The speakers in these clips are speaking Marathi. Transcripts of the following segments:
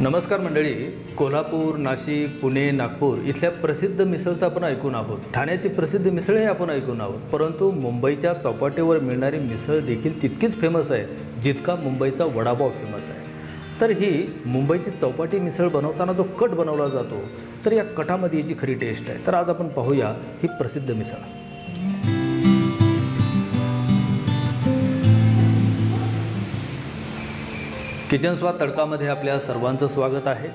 नमस्कार मंडळी. कोल्हापूर नाशिक पुणे नागपूर इथल्या प्रसिद्ध मिसळ तर आपण ऐकून आहोत. ठाण्याची प्रसिद्ध मिसळही आपण ऐकून आहोत. परंतु मुंबईच्या चौपाटीवर मिळणारी मिसळ देखील तितकीच फेमस आहे जितका मुंबईचा वडापाव फेमस आहे. तर ही मुंबईची चौपाटी मिसळ बनवताना जो कट बनवला जातो तर या कटामध्ये याची खरी टेस्ट आहे. तर आज आपण पाहूया ही प्रसिद्ध मिसळ. किचन स्वाद तडकामध्ये आपल्या सर्वांचं स्वागत आहे.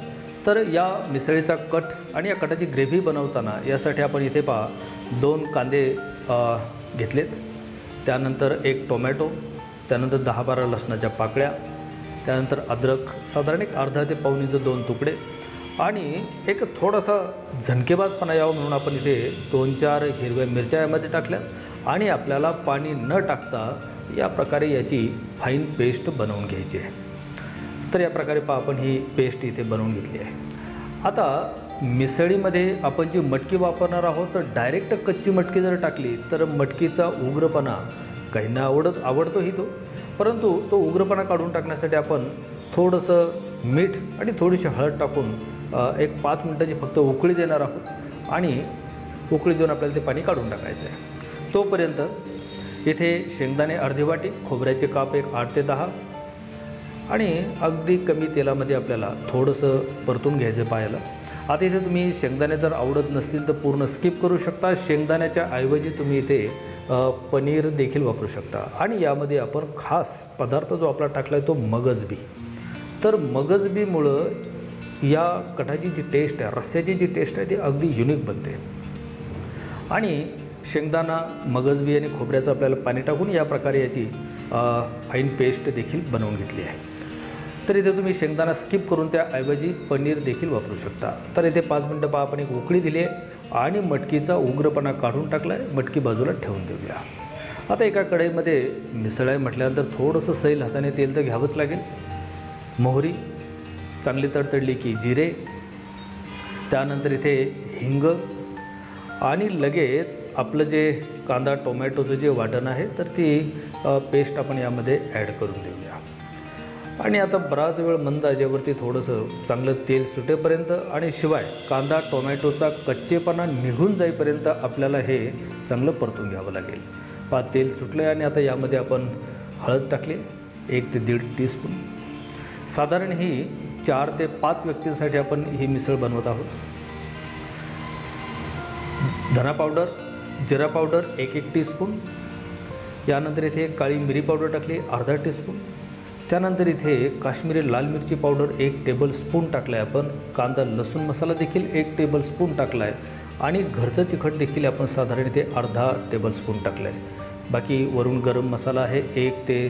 तर या मिसळीचा कट आणि या कटाची ग्रेव्ही बनवताना यासाठी आपण इथे पहा दोन कांदे घेतलेत. त्यानंतर एक टोमॅटो त्यानंतर दहा बारा लसणाच्या पाकळ्या त्यानंतर अद्रक साधारण एक अर्धा ते पाऊण इंच दोन तुकडे आणि एक थोडासा झणकेबाजपणा यावं म्हणून आपण इथे दोन चार हिरव्या मिरच्या यामध्ये टाकल्या आणि आपल्याला पाणी न टाकता या प्रकारे याची फाईन पेस्ट बनवून घ्यायची आहे. तर या प्रकारे पहा आपण ही पेस्ट इथे बनवून घेतली आहे. आता मिसळीमध्ये आपण जी मटकी वापरणार आहोत तर डायरेक्ट कच्ची मटकी जर टाकली तर मटकीचा उग्रपणा काहींना आवडत आवडतोही तो. परंतु तो उग्रपणा काढून टाकण्यासाठी आपण थोडंसं मीठ आणि थोडीशी हळद टाकून एक पाच मिनटाची फक्त उकळी देणार आहोत आणि उकळी देऊन आपल्याला ते पाणी काढून टाकायचं आहे. तोपर्यंत इथे शेंगदाणे अर्धी वाटी खोबऱ्याचे काप एक आठ ते दहा आणि अगदी कमी तेलामध्ये आपल्याला थोडंसं परतून घ्यायचं पायाला. आता इथे तुम्ही शेंगदाणे जर आवडत नसतील तर पूर्ण स्किप करू शकता. शेंगदाण्याच्या ऐवजी तुम्ही इथे पनीर देखील वापरू शकता. आणि यामध्ये आपण खास पदार्थ जो आपला टाकला आहे तो मगजबी. तर मगजबीमुळं या कटाची जी टेस्ट आहे रस्स्याची जी टेस्ट आहे ती अगदी युनिक बनते. आणि शेंगदाणा मगजबी आणि खोबऱ्याचं आपल्याला पाणी टाकून या प्रकारे याची फाईन पेस्ट देखील बनवून घेतली आहे. तर इथे तुम्ही शेंगदाणा स्किप करून त्याऐवजी पनीर देखील वापरू शकता. तर इथे पाच मिनटं पहा आपण एक उकळी दिली आहे आणि मटकीचा उग्रपणा काढून टाकला आहे मटकी बाजूला ठेवून देऊया. आता एका कढईमध्ये मिसळ आहे म्हटल्यानंतर थोडंसं सैल हाताने तेल तर घ्यावंच लागेल. मोहरी चांगली तडतडली की जिरे त्यानंतर इथे हिंग आणि लगेच आपलं जे कांदा टोमॅटोचं जे वाटण आहे तर ती पेस्ट आपण यामध्ये ॲड करून देऊया. आणि आता बराच वेळ मंद आजेवरती थोडंसं चांगलं तेल सुटेपर्यंत आणि शिवाय कांदा टोमॅटोचा कच्चेपणा निघून जाईपर्यंत आपल्याला हे चांगलं परतून घ्यावं लागेल. पा तेल सुटलं आणि आता यामध्ये आपण हळद टाकली एक ते दीड टीस्पून. साधारण ही चार ते पाच व्यक्तींसाठी आपण ही मिसळ बनवत आहोत. धना पावडर जिरा पावडर एक एक टीस्पून. यानंतर इथे काळी मिरी पावडर टाकली अर्धा टीस्पून. त्यानंतर इथे काश्मीरी लाल मिरची पावडर एक टेबल स्पून टाकला आहे आपण. कांदा लसूण मसाला देखील एक टेबल स्पून टाकला आहे आणि घरचं तिखट देखील आपण साधारण इथे अर्धा टेबल स्पून टाकलं आहे बाकी वरून गरम मसाला आहे एक ते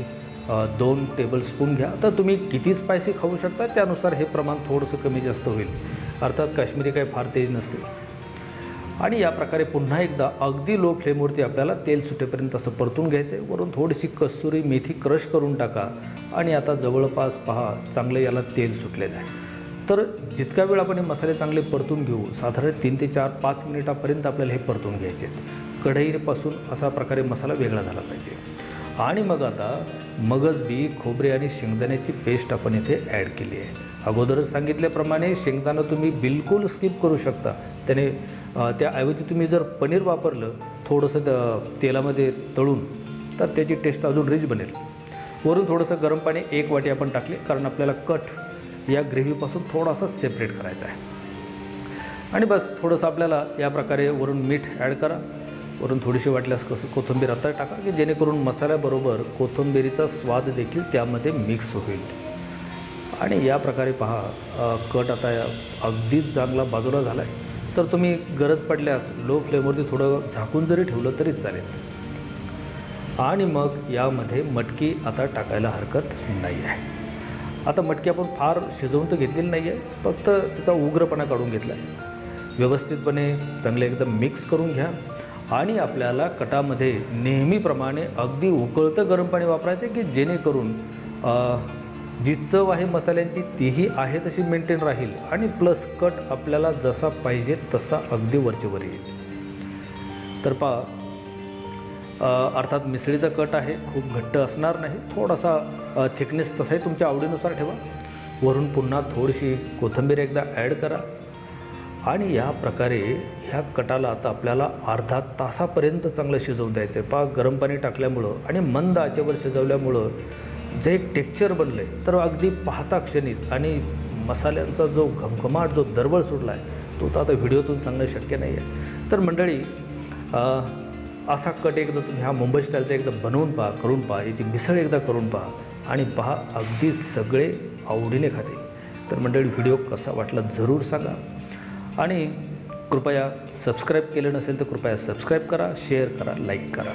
दोन टेबल स्पून घ्या. तर तुम्ही किती स्पायसी खाऊ शकता त्यानुसार हे प्रमाण थोडंसं कमी जास्त होईल. अर्थात काश्मीरी काही फार तेज नसते. आणि या प्रकारे पुन्हा एकदा अगदी लो फ्लेमवरती आपल्याला तेल सुटेपर्यंत असं परतून घ्यायचं आहे वरून थोडीशी कसुरी मेथी क्रश करून टाका आणि आता जवळपास पहा चांगलं याला तेल सुटलेलं आहे. तर जितका वेळ आपण हे मसाले चांगले परतून घेऊ साधारण तीन ते चार पाच मिनिटापर्यंत आपल्याला हे परतून घ्यायचे आहेत. कढईपासून असा प्रकारे मसाला वेगळा झाला पाहिजे. आणि मग आता मगजबी खोबरे आणि शेंगदाण्याची पेस्ट आपण इथे ॲड केली आहे. अगोदरच सांगितल्याप्रमाणे शेंगदाणा तुम्ही बिलकुल स्किप करू शकता. त्याने त्याऐवजी तुम्ही जर पनीर वापरलं थोडंसं तेलामध्ये तळून तर त्याची टेस्ट अजून रिच बनेल. वरून थोडंसं गरम पाणी एक वाटी आपण टाकले कारण आपल्याला कट या ग्रेव्हीपासून थोडासा सेपरेट करायचा आहे. आणि बस थोडंसं आपल्याला या प्रकारे वरून मीठ ॲड करा. वरून थोडीशी वाटल्यास कसं कोथिंबीर आता टाका की जेणेकरून मसाल्याबरोबर कोथिंबीरीचा स्वाद देखील त्यामध्ये मिक्स होईल. आणि या प्रकारे पहा कट आता या अगदीच चांगला बाजूला झाला आहे तर तुम्ही गरज पडल्यास लो फ्लेमवरती थोडं झाकून जरी ठेवलं तरीच चालेल. आणि मग यामध्ये मटकी आता टाकायला हरकत नाही आहे. आता मटकी आपण फार शिजवून तर घेतलेली नाही आहे फक्त त्याचा उग्रपणा काढून घेतला आहे व्यवस्थितपणे चांगले एकदम मिक्स करून घ्या. आणि आपल्याला कटामध्ये नेहमीप्रमाणे अगदी उकळतं गरम पाणी वापरायचं की जेणेकरून जी चव आहे मसाल्यांची तीही आहे तशी मेंटेन राहील आणि प्लस कट आपल्याला जसा पाहिजे तसा अगदी वरचेवर येईल. तर पा अर्थात मिसळीचा कट आहे खूप घट्ट असणार नाही थोडासा थिकनेस तसाही तुमच्या आवडीनुसार ठेवा. वरून पुन्हा थोडीशी कोथिंबीर एकदा ॲड करा. आणि या प्रकारे ह्या कटाला आता आपल्याला अर्धा तासापर्यंत चांगलं शिजवून द्यायचं आहे पा गरम पाणी टाकल्यामुळं आणि मंद आचेवर शिजवल्यामुळं जे एक टेक्चर बनलं आहे तर अगदी पाहता क्षणीच. आणि मसाल्यांचा जो घमघमाट जो दरवळ सुटला आहे तो तर आता व्हिडिओतून सांगणं शक्य नाही आहे तर मंडळी असा कट एकदा तुम्ही हा मुंबई स्टाईलचा एकदा बनवून पहा करून पहा याची मिसळ एकदा करून पहा आणि पहा अगदी सगळे आवडीने खाते. तर मंडळी व्हिडिओ कसा वाटला जरूर सांगा. आणि कृपया सबस्क्राईब केलं नसेल तर कृपया सबस्क्राईब करा शेअर करा लाईक करा.